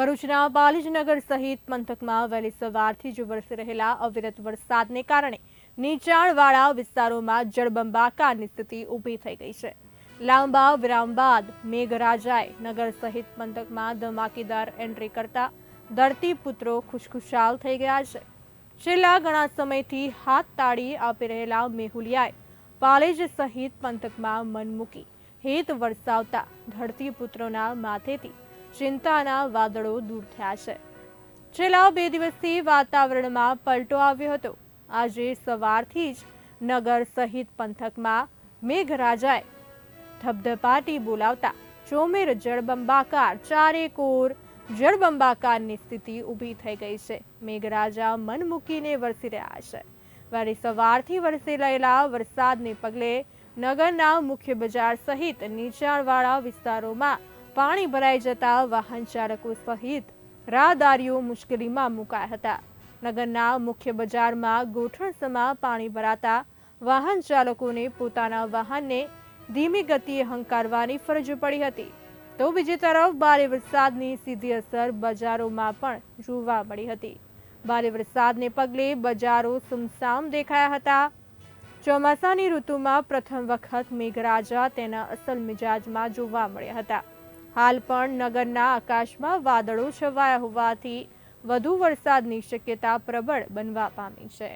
ભરૂચના પાલીજનગર સહિત પંથકમાં વહેલી સવારથી જ વરસી રહેલા અવિરત વરસાદને કારણે નીચાણવાળા વિસ્તારોમાં જળબંબાકારની સ્થિતિ ઊભી થઈ ગઈ છે. લાંબા વિરામ બાદ મેઘરાજાએ નગર સહિત પંથકમાં ધમાકેદાર એન્ટ્રી કરતા ધરતીપુત્રો ખુશખુશાલ થઈ ગયા છે. છેલ્લા ઘણા સમયથી હાથ તાળી આપી રહેલા મેહુલિયાએ પાલેજ સહિત પંથકમાં મન મૂકી હેત વરસાવતા ધરતીપુત્રોના માથેથી ચિંતાના વાદળો દૂર થયા છે. છેલ્લા બે દિવસથી વાતાવરણમાં પલટો આવ્યો હતો. આજે સવારથી જ નગર સહિત પંથકમાં મેઘરાજાએ ધબધપાટી બોલાવતા ચોમેર જળબંબાકાર ચારે કોર જળબંબાકારની સ્થિતિ ઊભી થઈ ગઈ છે. મેઘરાજા મન મૂકીને વરસી રહ્યા છે. વહેલી સવારથી વરસી રહેલા વરસાદને પગલે નગરના મુખ્ય બજાર સહિત નીચાણવાળા વિસ્તારોમાં પાણી ભરાઈ જતા વાહન ચાલકો સહિત રાહદારીઓ મુશ્કેલીમાં મુકાયા હતા. નગરના મુખ્ય બજારમાં ગોઠણસમાં પાણી ભરાતા વાહન ચાલકોને પોતાના વાહનને ધીમી ગતિએ હંકારવાની ફરજ પડી હતી. તો બીજી તરફ ભારે વરસાદની સીધી અસર બજારોમાં પણ જોવા મળી હતી. ભારે વરસાદને પગલે બજારો સુમસામ દેખાયા હતા. ચોમાસાની ઋતુમાં પ્રથમ વખત મેઘરાજા તેના અસલ મિજાજમાં જોવા મળ્યા હતા. હાલ પણ નગરના આકાશમાં વાદળો છવાયા હોવાથી વધુ વરસાદની શક્યતા પ્રબળ બનવા પામી છે.